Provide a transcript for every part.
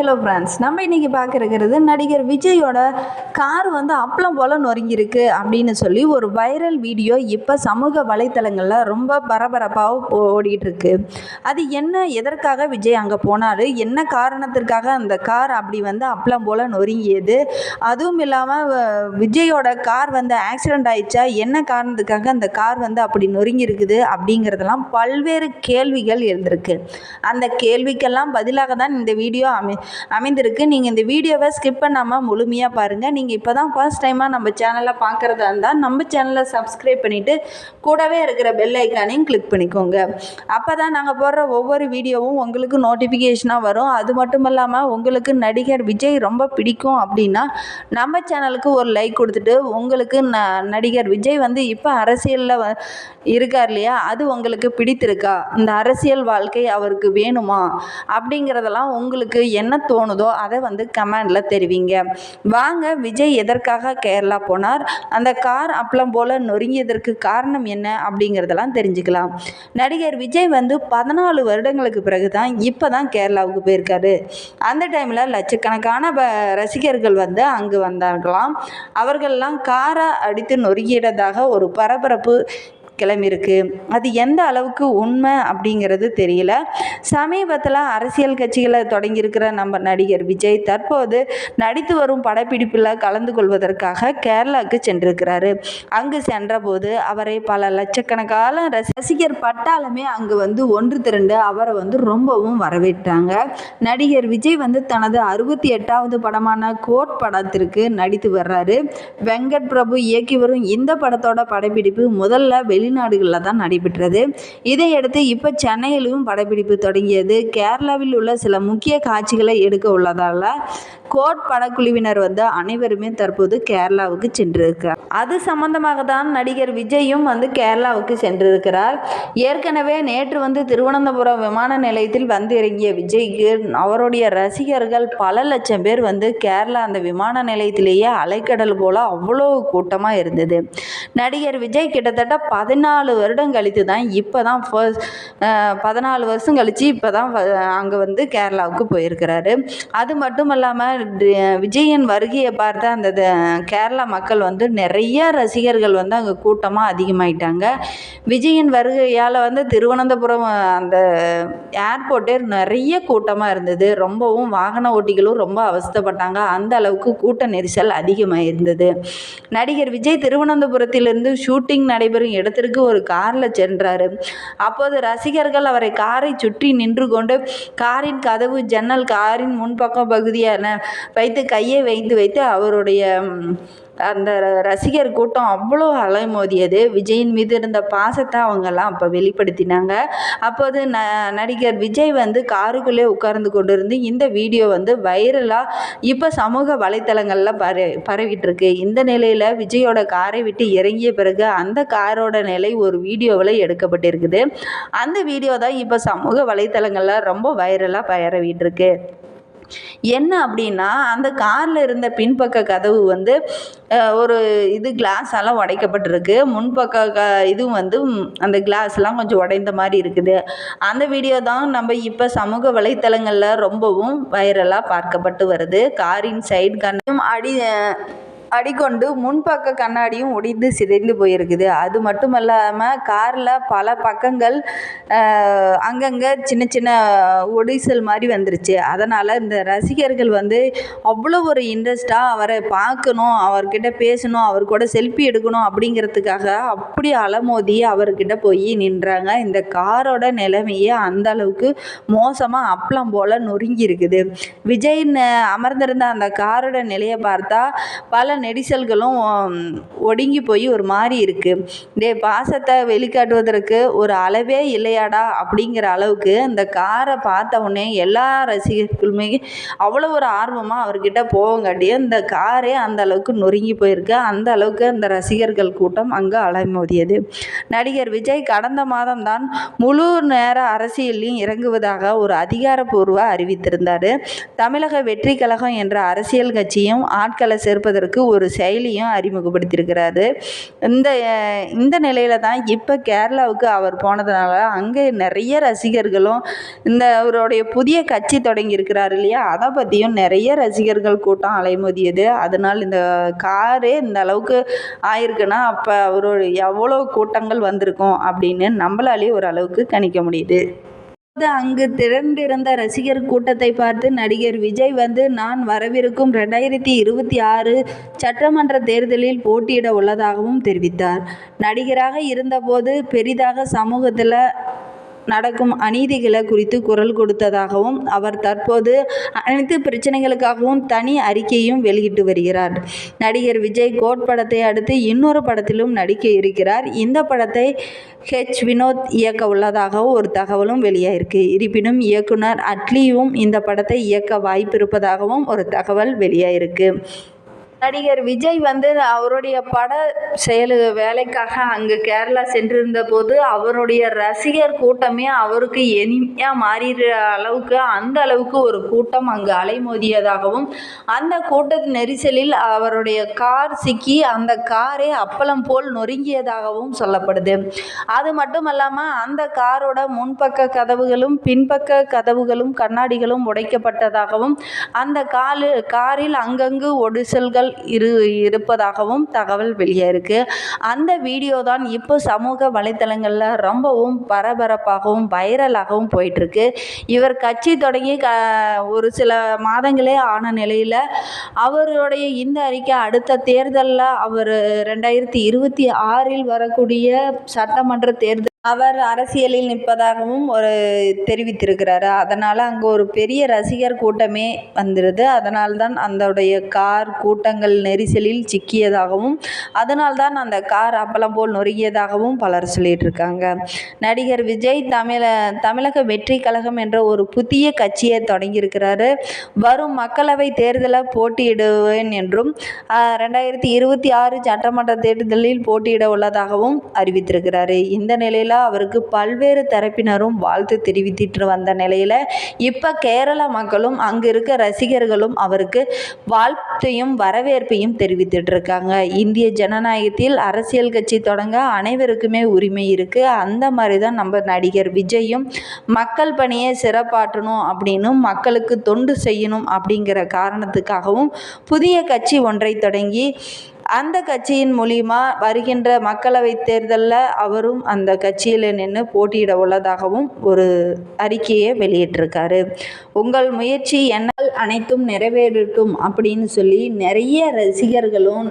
Hello friends நம்ம இன்றைக்கி பார்க்குறது நடிகர் விஜயோட கார் வந்து அப்பளம் போல் நொறுங்கியிருக்கு அப்படின்னு சொல்லி ஒரு வைரல் வீடியோ இப்போ சமூக வலைத்தளங்களில் ரொம்ப பரபரப்பாக ஓடிட்டு இருக்கு அது என்ன எதற்காக விஜய் அங்கே போனார்? என்ன காரணத்திற்காக அந்த கார் அப்படி வந்து அப்பளம் போல் நொறுங்கியது? அதுவும் இல்லாமல் விஜயோட கார் வந்து ஆக்சிடெண்ட் ஆயிடுச்சா? என்ன காரணத்துக்காக அந்த கார் வந்து அப்படி நொறுங்கியிருக்குது? அப்படிங்கிறதெல்லாம் பல்வேறு கேள்விகள் எழுந்திருக்கு. அந்த கேள்விக்கெல்லாம் பதிலாக தான் இந்த வீடியோ அமை அமைந்திருக்கு. நீங்கள் இந்த வீடியோவை ஸ்கிப் பண்ணாமல் முழுமையாக பாருங்கள் நீங்கள் இப்போ தான் ஃபர்ஸ்ட் டைமாக நம்ம சேனலை பார்க்குறதா இருந்தால் நம்ம சேனலை சப்ஸ்கிரைப் பண்ணிவிட்டு கூடவே இருக்கிற பெல் ஐக்கானையும் கிளிக் பண்ணிக்கோங்க. அப்போ தான் நாங்கள் போடுற ஒவ்வொரு வீடியோவும் உங்களுக்கு நோட்டிஃபிகேஷனாக வரும். அது மட்டும் இல்லாமல் உங்களுக்கு நடிகர் விஜய் ரொம்ப பிடிக்கும் அப்படின்னா நம்ம சேனலுக்கு ஒரு லைக் கொடுத்துட்டு உங்களுக்கு ந நடிகர் விஜய் வந்து இப்போ அரசியலில் வ இருக்கார் இல்லையா? அது உங்களுக்கு பிடித்திருக்கா? இந்த அரசியல் வாழ்க்கை அவருக்கு வேணுமா? அப்படிங்கிறதெல்லாம் உங்களுக்கு என்ன தோணுதோ அதை வந்து கமெண்டில் தெரிவிங்க. வாங்க விஜய் எதற்காக கேரளா போனார்? அந்த கார் அப்பளம் போல் நொறுங்கியதற்கு காரணம் என்ன அப்படிங்கிறதெல்லாம் தெரிஞ்சுக்கலாம். நடிகர் விஜய் வந்து பதினாலு வருடங்களுக்கு பிறகு தான் இப்போ தான் கேரளாவுக்கு போயிருக்காரு. அந்த டைமில் லட்சக்கணக்கான ரசிகர்கள் வந்து அங்கு வந்தார்களாம். அவர்கள்லாம் காரை அடித்து நொறுங்கியதாக ஒரு பரபரப்பு கிளம்பியிருக்கு அது எந்த அளவுக்கு உண்மை அப்படிங்கிறது தெரியல. சமீபத்தில் அரசியல் கட்சிகளை தொடங்கியிருக்கிற நம்ம நடிகர் விஜய் தற்போது நடித்து வரும் படப்பிடிப்பில் கலந்து கொள்வதற்காக கேரளாவுக்கு சென்றிருக்கிறாரு. அங்கு சென்றபோது அவரை பல லட்சக்கணக்கான ரசிகர் பட்டாலுமே அங்கு வந்து ஒன்று திரண்டு அவரை வந்து ரொம்பவும் வரவேற்றாங்க. நடிகர் விஜய் வந்து தனது அறுபத்தி எட்டாவது படமான கோட் படத்திற்கு நடித்து வர்றாரு. வெங்கட் பிரபு இயக்கி வரும் இந்த படத்தோட படப்பிடிப்பு முதல்ல வெளிநாடுகளில் தான் நடைபெற்றது. இதையடுத்து இப்போ சென்னையிலும் படப்பிடிப்பு தொடங்கியது. கேரளாவில் உள்ள சில முக்கிய காட்சிகளை எடுக்க உள்ளதால கோட் படக்குழுவினர் வந்து அனைவருமே தற்போது கேரளாவுக்கு சென்றிருக்கிறார் அது சம்பந்தமாக தான் நடிகர் விஜயும் வந்து கேரளாவுக்கு சென்றிருக்கிறார். ஏற்கனவே நேற்று வந்து திருவனந்தபுரம் விமான நிலையத்தில் வந்து இறங்கிய விஜய்க்கு அவருடைய ரசிகர்கள் பல லட்சம் பேர் வந்து கேரளா அந்த விமான நிலையத்திலேயே அலைக்கடல் போல அவ்வளோ கூட்டமாக இருந்தது. நடிகர் விஜய் கிட்டத்தட்ட பதினாலு வருடம் கழித்து தான் இப்போ தான் ஃபர்ஸ்ட் பதினாலு வருஷம் கழித்து இப்போ தான் அங்கே வந்து கேரளாவுக்கு போயிருக்கிறாரு. அது மட்டும் இல்லாமல் விஜயன் வருகையை பார்த்து அந்த த- கேரளா மக்கள் வந்து நிறைய ரசிகர்கள் வந்து அங்கே கூட்டமாக அதிகமாயிட்டாங்க. விஜயன் வருகையால் வந்து திருவனந்தபுரம் அந்த ஏர்போர்ட்டே நிறைய கூட்டமாக இருந்தது. ரொம்பவும் வாகன ஓட்டிகளும் ரொம்ப அவஸ்தைப்பட்டாங்க. அந்த அளவுக்கு கூட்ட நெரிசல் அதிகமாக இருந்தது நடிகர் விஜய் திருவனந்தபுரத்திலிருந்து ஷூட்டிங் நடைபெறும் இடத்திற்கு ஒரு காரில் சென்றார். அப்போது ரசிகர்கள் அவரை காரை சுற்றி நின்று கொண்டு காரின் கதவு ஜன்னல் காரின் முன்பக்கம் பகுதியான வைத்து கையை வைத்து வைத்து அவருடைய அந்த ரசிகர் கூட்டம் அவ்வளோ அலைமோதியது. விஜயின் மீது இருந்த பாசத்தை அவங்கெல்லாம் அப்போ வெளிப்படுத்தினாங்க. அப்போது ந நடிகர் விஜய் வந்து காருக்குள்ளே உட்கார்ந்து கொண்டிருந்து இந்த வீடியோ வந்து வைரலாக இப்போ சமூக வலைத்தளங்களில் பர பரவிட்டு இருக்கு இந்த நிலையில் விஜயோட காரை விட்டு இறங்கிய பிறகு அந்த காரோட நிலை ஒரு வீடியோவில் எடுக்கப்பட்டிருக்குது. அந்த வீடியோ தான் இப்போ சமூக வலைத்தளங்களில் ரொம்ப வைரலாக பரவிட்டு இருக்கு என்ன அப்படின்னா அந்த காரில் இருந்த பின்பக்க கதவு வந்து ஒரு இது கிளாஸால் உடைக்கப்பட்டிருக்கு. முன்பக்க க இதுவும் வந்து அந்த கிளாஸ்லாம் கொஞ்சம் உடைந்த மாதிரி இருக்குது. அந்த வீடியோ தான் நம்ம இப்போ சமூக வலைத்தளங்களில் ரொம்பவும் வைரலாக பார்க்கப்பட்டு வருது. காரின் சைடு கண்ணும் அடி அடிக்கொண்டு முன்பக்க கண்ணாடியும் ஒடிந்து சிதைந்து போயிருக்குது. அது மட்டும் இல்லாமல் காரில் பல பக்கங்கள் அங்கங்கே சின்ன சின்ன ஒடிசல் மாதிரி வந்துருச்சு. அதனால் இந்த ரசிகர்கள் வந்து அவ்வளோ ஒரு இன்ட்ரெஸ்டாக அவரை பார்க்கணும் அவர்கிட்ட பேசணும் அவர் கூட செல்ஃபி எடுக்கணும் அப்படிங்கிறதுக்காக அப்படி அலமோதி அவர்கிட்ட போய் நின்றாங்க. இந்த காரோட நிலைமையே அந்த அளவுக்கு மோசமாக அப்பளம் போல் நொறுங்கி இருக்குது. விஜய் அமர்ந்திருந்த அந்த காரோட நிலையை பார்த்தா பல நெரிசல்களும் ஒடுங்கி போய் ஒரு மாதிரி இருக்குது டே பாசத்தை வெளிக்காட்டுவதற்கு ஒரு அளவே இல்லையாடா அப்படிங்கிற அளவுக்கு இந்த காரை பார்த்த உடனே எல்லா ரசிகர்களுமே அவ்வளோ ஒரு ஆர்வமாக அவர்கிட்ட போவங்காட்டியே இந்த காரே அந்த அளவுக்கு நொறுங்கி போயிருக்கு. அந்த அளவுக்கு அந்த ரசிகர்கள் கூட்டம் அங்கே அலைமோதியது. நடிகர் விஜய் கடந்த மாதம் தான் முழு நேர அரசியலையும் இறங்குவதாக ஒரு அதிகாரப்பூர்வ அறிவித்திருந்தார். தமிழக வெற்றி கழகம் என்ற அரசியல் கட்சியும் ஆட்களை சேர்ப்பதற்கு ஒரு செயலியும் அறிமுகப்படுத்தியிருக்கிறாரு. இந்த இந்த நிலையில தான் இப்போ கேரளாவுக்கு அவர் போனதுனால அங்கே நிறைய ரசிகர்களும் இந்த அவருடைய புதிய கட்சி தொடங்கியிருக்கிறாரு இல்லையா? அதை பற்றியும் நிறைய ரசிகர்கள் கூட்டம் அலைமோதியது. அதனால் இந்த காரே இந்த அளவுக்கு ஆயிருக்குன்னா அப்போ அவரோட எவ்வளோ கூட்டங்கள் வந்திருக்கும் அப்படின்னு நம்மளாலே ஓரளவுக்கு கணிக்க முடியுது. அங்கு திரண்டிருந்த ரசிகர் கூட்டத்தை பார்த்து நடிகர் விஜய் வந்து நான் வரவிருக்கும் ரெண்டாயிரத்தி இருபத்தி ஆறு சட்டமன்ற தேர்தலில் போட்டியிட உள்ளதாகவும் தெரிவித்தார். நடிகராக இருந்தபோது பெரிதாக சமூகத்தில் நடக்கும் அநீதிகளை குறித்து குரல் கொடுத்ததாகவும் அவர் தற்போது அனைத்து பிரச்சனைகளுக்காகவும் தனி அறிக்கையும் வெளியிட்டு வருகிறார். நடிகர் விஜய் கோட் படத்தை அடுத்து இன்னொரு படத்திலும் நடிக்க இருக்கிறார். இந்த படத்தை ஹெச் வினோத் இயக்க உள்ளதாகவும் ஒரு தகவலும் வெளியாயிருக்கு. இருப்பினும் இயக்குனர் அட்லியும் இந்த படத்தை இயக்க வாய்ப்பு இருப்பதாகவும் ஒரு தகவல் வெளியாயிருக்கு. நடிகர் விஜய் வந்து அவருடைய பட செயலு வேலைக்காக அங்கு கேரளா சென்றிருந்த போது அவருடைய ரசிகர் கூட்டமே அவருக்கு எளிமையாக மாறிடுற அளவுக்கு அந்த அளவுக்கு ஒரு கூட்டம் அங்கு அலைமோதியதாகவும் அந்த கூட்ட நெரிசலில் அவருடைய கார் சிக்கி அந்த காரே அப்பளம் போல் நொறுங்கியதாகவும் சொல்லப்படுது. அது மட்டும் இல்லாமல் அந்த காரோட முன்பக்க கதவுகளும் பின்பக்க கதவுகளும் கண்ணாடிகளும் உடைக்கப்பட்டதாகவும் அந்த காலு காரில் அங்கங்கு ஒடிசல்கள் இரு இருப்பதாகவும் தகவல் வெளியாயிருக்கு. அந்த வீடியோ தான் இப்போ சமூக வலைத்தளங்களில் ரொம்பவும் பரபரப்பாகவும் வைரலாகவும் போயிட்டுருக்கு. இவர் கட்சி தொடங்கி க ஒரு சில மாதங்களே ஆன நிலையில் அவருடைய இந்த அறிக்கை அடுத்த தேர்தலில் அவர் ரெண்டாயிரத்தி இருபத்தி ஆறில் வரக்கூடிய சட்டமன்ற தேர்தல் அவர் அரசியலில் நிற்பதாகவும் ஒரு தெரிவித்திருக்கிறாரு. அதனால் அங்கே ஒரு பெரிய ரசிகர் கூட்டமே வந்துடுது அதனால் தான் அந்தோடைய கார் கூட்டங்கள் நெரிசலில் சிக்கியதாகவும் அதனால் தான் அந்த கார் அப்பளம் போல் நொறுங்கியதாகவும் பலர் சொல்லிட்டு இருக்காங்க நடிகர் விஜய் தமிழ தமிழக வெற்றி கழகம் என்ற ஒரு புதிய கட்சியை தொடங்கியிருக்கிறாரு. வரும் மக்களவை தேர்தலை போட்டியிடுவேன் என்றும் ரெண்டாயிரத்தி இருபத்தி ஆறு சட்டமன்ற தேர்தலில் போட்டியிட உள்ளதாகவும் அறிவித்திருக்கிறாரு. இந்த நிலையில் அவருக்கு பல்வேறு தரப்பினரும் வாழ்த்து தெரிவித்திட்டு வந்த நிலையில் இப்போ கேரள மக்களும் அங்கே இருக்க ரசிகர்களும் அவருக்கு வாழ்த்தையும் வரவேற்பையும் தெரிவித்துட்டு இருக்காங்க. இந்திய ஜனநாயகத்தில் அரசியல் கட்சி தொடங்க அனைவருக்குமே உரிமை இருக்குது அந்த மாதிரி தான் நம்ம நடிகர் விஜயும் மக்கள் பணியை சிறப்பாற்றணும் அப்படின்னும் மக்களுக்கு தொண்டு செய்யணும் அப்படிங்கிற காரணத்துக்காகவும் புதிய கட்சி ஒன்றை தொடங்கி அந்த கட்சியின் மூலிமா வருகின்ற மக்களவை தேர்தலில் அவரும் அந்த கட்சியில் நின்று போட்டியிட உள்ளதாகவும் ஒரு அறிக்கையை வெளியிட்டிருக்காரு. உங்கள் முயற்சி என்னால் அனைத்தும் நிறைவேறட்டும் அப்படின்னு சொல்லி நிறைய ரசிகர்களும்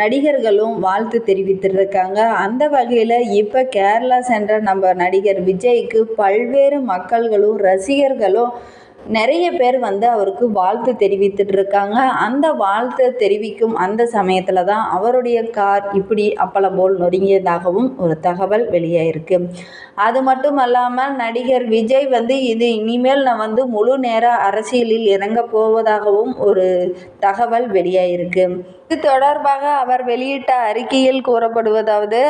நடிகர்களும் வாழ்த்து தெரிவித்திருக்காங்க. அந்த வகையில் இப்போ கேரளா சென்ற நம்ம நடிகர் விஜய்க்கு பல்வேறு மக்கள்களும் ரசிகர்களும் நிறைய பேர் வந்து அவருக்கு வாழ்த்து தெரிவித்துட்டு இருக்காங்க. அந்த வாழ்த்து தெரிவிக்கும் அந்த சமயத்தில் தான் அவருடைய கார் இப்படி அப்பளம் போல் நொறுங்கியதாகவும் ஒரு தகவல் வெளியாயிருக்கு. அது மட்டும் அல்லாமல் நடிகர் விஜய் வந்து இது இனிமேல் நான் வந்து முழு நேர அரசியலில் இறங்க போவதாகவும் ஒரு தகவல் வெளியாயிருக்கு. இது தொடர்பாக அவர் வெளியிட்ட அறிக்கையில் கூறப்படுவதாவது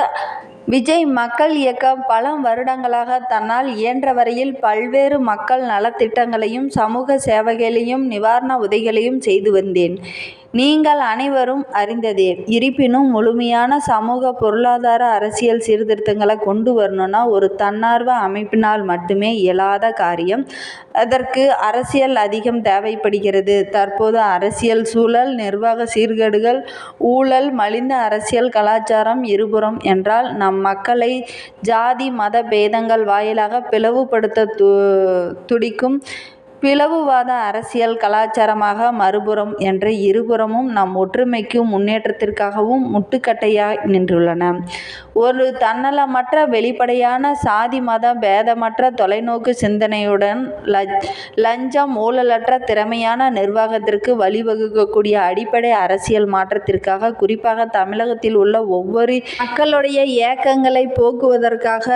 விஜய் மக்கள் இயக்கம் பல வருடங்களாக தன்னால் இயன்ற வரையில் பல்வேறு மக்கள் நலத்திட்டங்களையும் சமூக சேவைகளையும் நிவாரண உதவிகளையும் செய்து வந்தேன். நீங்கள் அனைவரும் அறிந்ததே. இருப்பினும் முழுமையான சமூக பொருளாதார அரசியல் சீர்திருத்தங்களை கொண்டு வரணும்னா ஒரு தன்னார்வ அமைப்பினால் மட்டுமே இயலாத காரியம். அதற்கு அரசியல் அதிகம் தேவைப்படுகிறது. தற்போது அரசியல் சூழல் நிர்வாக சீர்கேடுகள் ஊழல் மலிந்த அரசியல் கலாச்சாரம் இருபுறம் என்றால் நம் மக்களை ஜாதி மத பேதங்கள் வாயிலாக பிளவுபடுத்த து துடிக்கும் பிளவுவாத அரசியல் கலாச்சாரமாக மறுபுறம் என்ற இருபுறமும் நம் ஒற்றுமைக்கும் முன்னேற்றத்திற்காகவும் முட்டுக்கட்டையாய் நின்றுள்ளன. ஒரு தன்னலமற்ற வெளிப்படையான சாதி மத பேதமற்ற தொலைநோக்கு சிந்தனையுடன் லஞ்ச் லஞ்சம் ஊழலற்ற திறமையான நிர்வாகத்திற்கு வழிவகுக்கக்கூடிய அடிப்படை அரசியல் மாற்றத்திற்காக குறிப்பாக தமிழகத்தில் உள்ள ஒவ்வொரு மக்களுடைய ஏக்கங்களை போக்குவதற்காக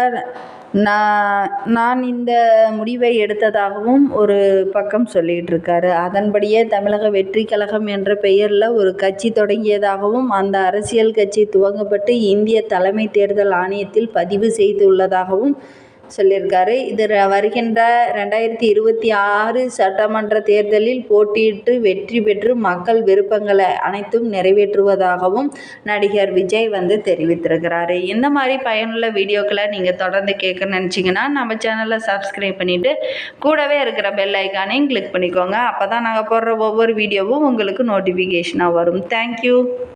நான் நான் இந்த முடிவை எடுத்ததாகவும் ஒரு பக்கம் சொல்லிகிட்டு இருக்காரு அதன்படியே தமிழக வெற்றி கழகம் என்ற பெயரில் ஒரு கட்சி தொடங்கியதாகவும் அந்த அரசியல் கட்சி துவங்கப்பட்டு இந்திய தலைமை தேர்தல் ஆணையத்தில் பதிவு செய்துள்ளதாகவும் சொல்லியிருக்காரு. இது வருகின்ற ரெண்டாயிரத்தி இருபத்தி ஆறு சட்டமன்ற தேர்தலில் போட்டியிட்டு வெற்றி பெற்று மக்கள் விருப்பங்களை அனைத்தும் நிறைவேற்றுவதாகவும் நடிகர் விஜய் வந்து தெரிவித்திருக்கிறாரு. இந்த மாதிரி பயனுள்ள வீடியோக்களை நீங்கள் தொடர்ந்து கேட்க நினச்சிங்கன்னா நம்ம சேனலை சப்ஸ்கிரைப் பண்ணிவிட்டு கூடவே இருக்கிற பெல் ஐக்கானையும் கிளிக் பண்ணிக்கோங்க. அப்போ தான் நாங்கள் போடுற ஒவ்வொரு வீடியோவும் உங்களுக்கு நோட்டிஃபிகேஷனாக வரும். தேங்க்யூ